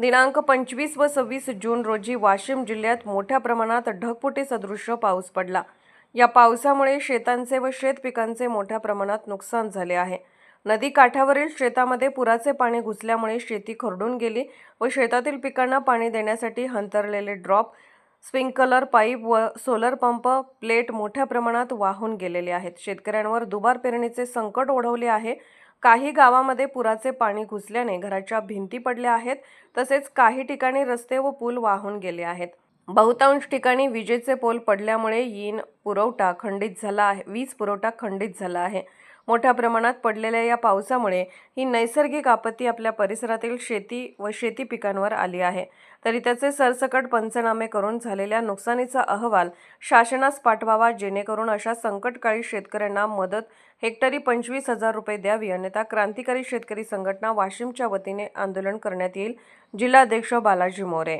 दिनांक पंचवीस व सव्वीस जून रोजी वाशिम जिल्ह्यात मोठ्या प्रमाणात ढगफुटी सदृश्य पाऊस पडला. या पावसामुळे शेतांचे व शेत पिकांचे मोठ्या प्रमाणात नुकसान झाले आहे. नदी काठावरील शेतामध्ये पुराचे पाणी घुसल्यामुळे शेती खरडून गेली व शेतातील पिकांना पाणी देण्यासाठी हंतरलेले ड्रॉप स्प्रिंकलर पाईप व सोलर पंप प्लेट मोठ्या प्रमाणात वाहून गेलेले आहेत. शेतकऱ्यांवर दुबार पेरणीचे संकट ओढवले आहे. काही गावामध्ये पुराचे पाणी घुसल्याने घराच्या भिंती पडल्या आहेत तसेच काही ठिकाणी रस्ते व पूल वाहून गेले आहेत. बहुतांश ठिकाणी विजेचे पोल पडल्यामुळे यीन पुरवठा खंडित झाला आहे वीज पुरवठा खंडित झाला आहे. मोठ्या प्रमाणात पडलेल्या या पावसामुळे ही नैसर्गिक आपत्ती आपल्या परिसरातील शेती व शेती पिकांवर आली आहे. तरी त्याचे सरसकट पंचनामे करून झालेल्या नुकसानीचा अहवाल शासनास पाठवावा जेणेकरून अशा संकटकाळी शेतकऱ्यांना मदत हेक्टरी पंचवीस हजार रुपये द्यावी अन्यथा क्रांतिकारी शेतकरी संघटना वाशिमच्या वतीने आंदोलन करण्यात येईल. जिल्हाध्यक्ष बालाजी मोरे